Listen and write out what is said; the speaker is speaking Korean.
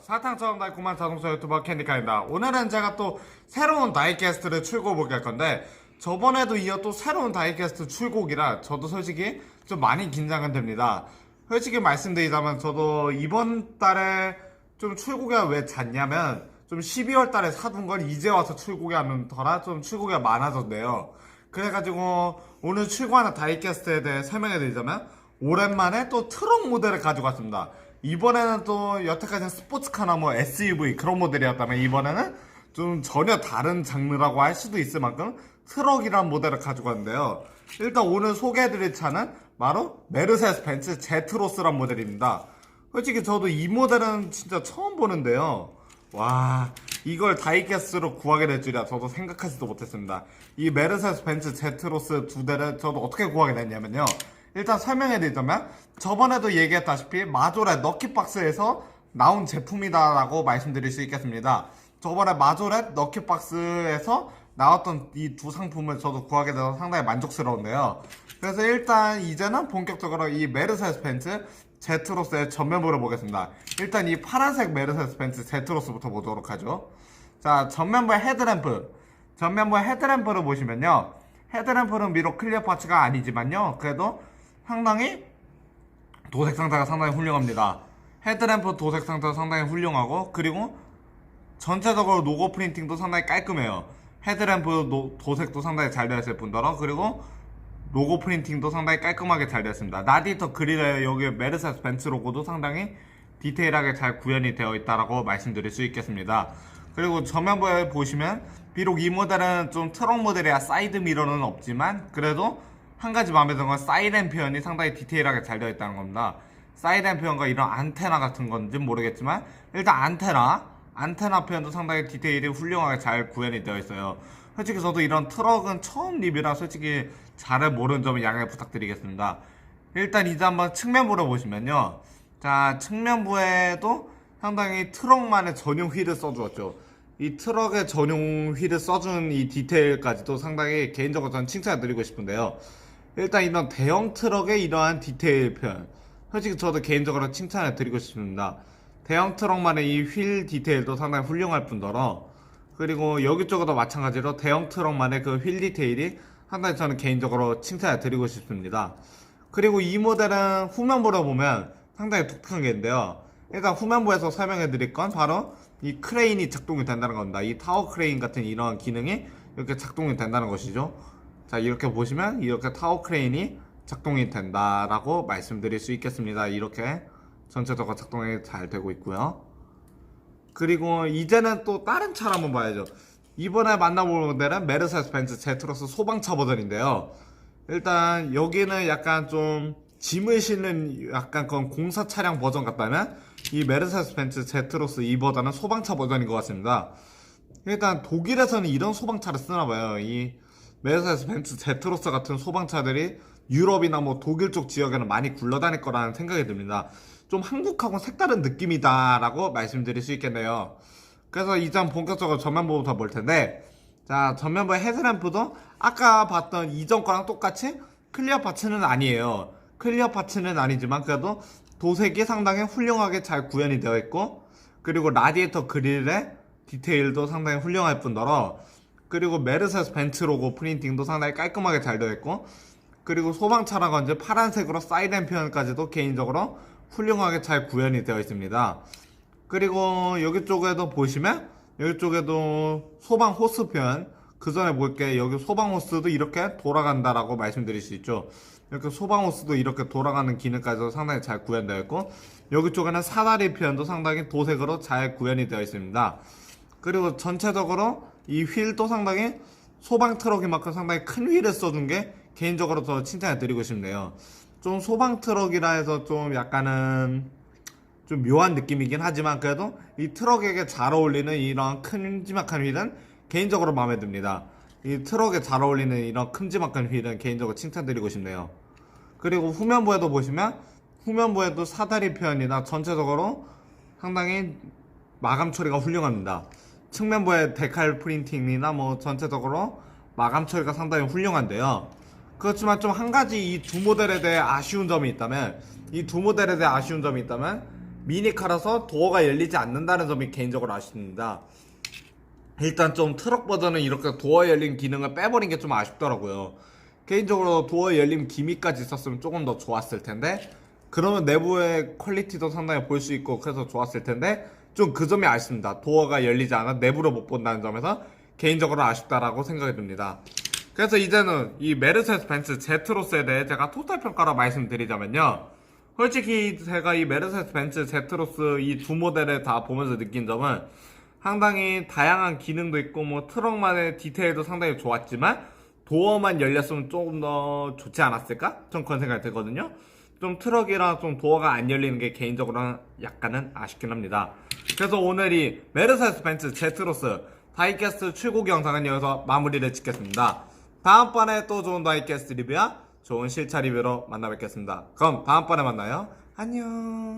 사탕처럼 달콤한 자동차 유튜버 캔디카입니다. 오늘은 제가 또 새로운 다이캐스트를 출고해보게 할 건데 저번에도 이어 또 새로운 다이캐스트 출고기라 저도 솔직히 좀 많이 긴장은 됩니다. 솔직히 말씀드리자면 저도 이번 달에 좀 출고기가 왜 잦냐면 좀 12월 달에 사둔 걸 이제 와서 출고기 하는 터라 좀 출고기가 많아졌네요. 그래가지고 오늘 출고하는 다이캐스트에 대해 설명해 드리자면 오랜만에 또 트럭 모델을 가지고 왔습니다. 이번에는 또 여태까지는 스포츠카나 뭐 SUV 그런 모델이었다면 이번에는 좀 전혀 다른 장르라고 할 수도 있을 만큼 트럭이란 모델을 가지고 왔는데요. 일단 오늘 소개해드릴 차는 바로 메르세스 벤츠 제트로스란 모델입니다. 솔직히 저도 이 모델은 진짜 처음 보는데요. 와, 이걸 다이캐스트로 구하게 될 줄이야 저도 생각하지도 못했습니다. 이 메르세스 벤츠 제트로스 두 대를 저도 어떻게 구하게 됐냐면요. 일단 설명해 드리자면 저번에도 얘기했다시피 마조렛 럭키박스에서 나온 제품이다라고 말씀드릴 수 있겠습니다. 저번에 마조렛 럭키박스에서 나왔던 이 두 상품을 저도 구하게 돼서 상당히 만족스러운데요. 그래서 일단 이제는 본격적으로 이 메르세스 벤츠 제트로스의 전면부를 보겠습니다. 일단 이 파란색 메르세스 벤츠 제트로스부터 보도록 하죠. 자, 전면부의 헤드램프. 전면부의 헤드램프를 보시면요. 헤드램프는 비록 클리어 파츠가 아니지만요. 그래도 상당히 도색 상태가 상당히 훌륭합니다. 헤드램프 도색 상태가 상당히 훌륭하고 그리고 전체적으로 로고 프린팅도 상당히 깔끔해요. 헤드램프 노- 도색도 상당히 잘 되어 있을 뿐더러 그리고 로고 프린팅도 상당히 깔끔하게 잘 되었습니다. 라디터 그릴에 여기 메르세스 벤츠 로고도 상당히 디테일하게 잘 구현이 되어 있다라고 말씀드릴 수 있겠습니다. 그리고 전면부에 보시면 비록 이 모델은 좀 트럭 모델이야 사이드 미러는 없지만 그래도 한 가지 마음에 드는 건 사이렌 표현이 상당히 디테일하게 잘 되어 있다는 겁니다. 사이렌 표현과 이런 안테나 같은 건지 모르겠지만 일단 안테나 안테나 표현도 상당히 디테일이 훌륭하게 잘 구현이 되어 있어요. 솔직히 저도 이런 트럭은 처음 리뷰라 솔직히 잘 모르는 점은 양해 부탁드리겠습니다. 일단 이제 한번 측면부를 보시면요. 자, 측면부에도 상당히 트럭만의 전용 휠을 써주었죠. 이 트럭의 전용 휠을 써준 이 디테일까지도 상당히 개인적으로 저는 칭찬을 드리고 싶은데요. 일단 이런 대형 트럭의 이러한 디테일 표현. 솔직히 저도 개인적으로 칭찬을 드리고 싶습니다. 대형 트럭만의 이 휠 디테일도 상당히 훌륭할 뿐더러 그리고 여기 쪽에도 마찬가지로 대형 트럭만의 그 휠 디테일이 상당히 저는 개인적으로 칭찬을 드리고 싶습니다. 그리고 이 모델은 후면부로 보면 상당히 독특한 게 있는데요. 일단 후면부에서 설명해 드릴 건 바로 이 크레인이 작동이 된다는 겁니다. 이 타워 크레인 같은 이런 기능이 이렇게 작동이 된다는 것이죠. 자, 이렇게 보시면 이렇게 타워 크레인이 작동이 된다라고 말씀드릴 수 있겠습니다. 이렇게 전체적으로 작동이 잘 되고 있고요. 그리고 이제는 또 다른 차를 한번 봐야죠. 이번에 만나볼 모델은 메르세스 벤츠 제트로스 소방차 버전인데요. 일단 여기는 약간 좀 짐을 싣는 약간 그런 공사 차량 버전 같다면 이 메르세스 벤츠 제트로스 이 버전은 소방차 버전인 것 같습니다. 일단 독일에서는 이런 소방차를 쓰나 봐요. 이 메르세스 벤츠 제트로스 같은 소방차들이 유럽이나 뭐 독일 쪽 지역에는 많이 굴러다닐 거라는 생각이 듭니다. 좀 한국하고 색다른 느낌이다라고 말씀드릴 수 있겠네요. 그래서 한번 본격적으로 전면부부터 볼 텐데, 자, 전면부의 헤드램프도 아까 봤던 이전 거랑 똑같이 클리어 파츠는 아니에요. 클리어 파츠는 아니지만 그래도 도색이 상당히 훌륭하게 잘 구현이 되어 있고, 그리고 라디에이터 그릴의 디테일도 상당히 훌륭할 뿐더러, 그리고 메르세스 벤츠 로고 프린팅도 상당히 깔끔하게 잘 되어 있고, 그리고 소방차라고 이제 파란색으로 사이렌 표현까지도 개인적으로 훌륭하게 잘 구현이 되어 있습니다. 그리고 여기 쪽에도 보시면 여기 쪽에도 소방 호스 표현 그 전에 볼게 여기 소방 호스도 이렇게 돌아간다라고 말씀드릴 수 있죠. 이렇게 소방 호스도 이렇게 돌아가는 기능까지도 상당히 잘 구현되어 있고 여기 쪽에는 사다리 표현도 상당히 도색으로 잘 구현이 되어 있습니다. 그리고 전체적으로 이 휠도 상당히 소방 트럭이만큼 상당히 큰 휠을 써준 게 개인적으로 더 칭찬을 드리고 싶네요. 좀 소방 트럭이라 해서 좀 약간은 좀 묘한 느낌이긴 하지만 그래도 이 트럭에게 잘 어울리는 이런 큼지막한 휠은 개인적으로 마음에 듭니다. 이 트럭에 잘 어울리는 이런 큼지막한 휠은 개인적으로 칭찬드리고 싶네요. 그리고 후면부에도 보시면 후면부에도 사다리 표현이나 전체적으로 상당히 마감 처리가 훌륭합니다. 측면부의 데칼 프린팅이나 뭐 전체적으로 마감 처리가 상당히 훌륭한데요. 그렇지만 좀 한 가지 이 두 모델에 대해 아쉬운 점이 있다면 이 두 모델에 대해 아쉬운 점이 있다면 미니카라서 도어가 열리지 않는다는 점이 개인적으로 아쉽습니다. 일단 좀 트럭 버전은 이렇게 도어 열림 기능을 빼버린 게 좀 아쉽더라고요. 개인적으로 도어 열림 기미까지 있었으면 조금 더 좋았을 텐데 그러면 내부의 퀄리티도 상당히 볼 수 있고 그래서 좋았을 텐데 좀 그 점이 아쉽습니다. 도어가 열리지 않아 내부로 못 본다는 점에서 개인적으로 아쉽다라고 생각이 듭니다. 그래서 이제는 이 메르세스 벤츠 제트로스에 대해 제가 토탈 평가로 말씀드리자면요. 솔직히 제가 이 메르세스 벤츠 제트로스 이 두 모델을 다 보면서 느낀 점은 상당히 다양한 기능도 있고 뭐 트럭만의 디테일도 상당히 좋았지만 도어만 열렸으면 조금 더 좋지 않았을까? 좀 그런 생각이 들거든요. 좀 트럭이랑 좀 도어가 안 열리는 게 개인적으로는 약간은 아쉽긴 합니다. 그래서 오늘 이 메르세스 벤츠 제트로스 다이캐스트 출고기 영상은 여기서 마무리를 짓겠습니다. 다음번에 또 좋은 다이캐스트 리뷰와 좋은 실차 리뷰로 만나 뵙겠습니다. 그럼 다음번에 만나요. 안녕.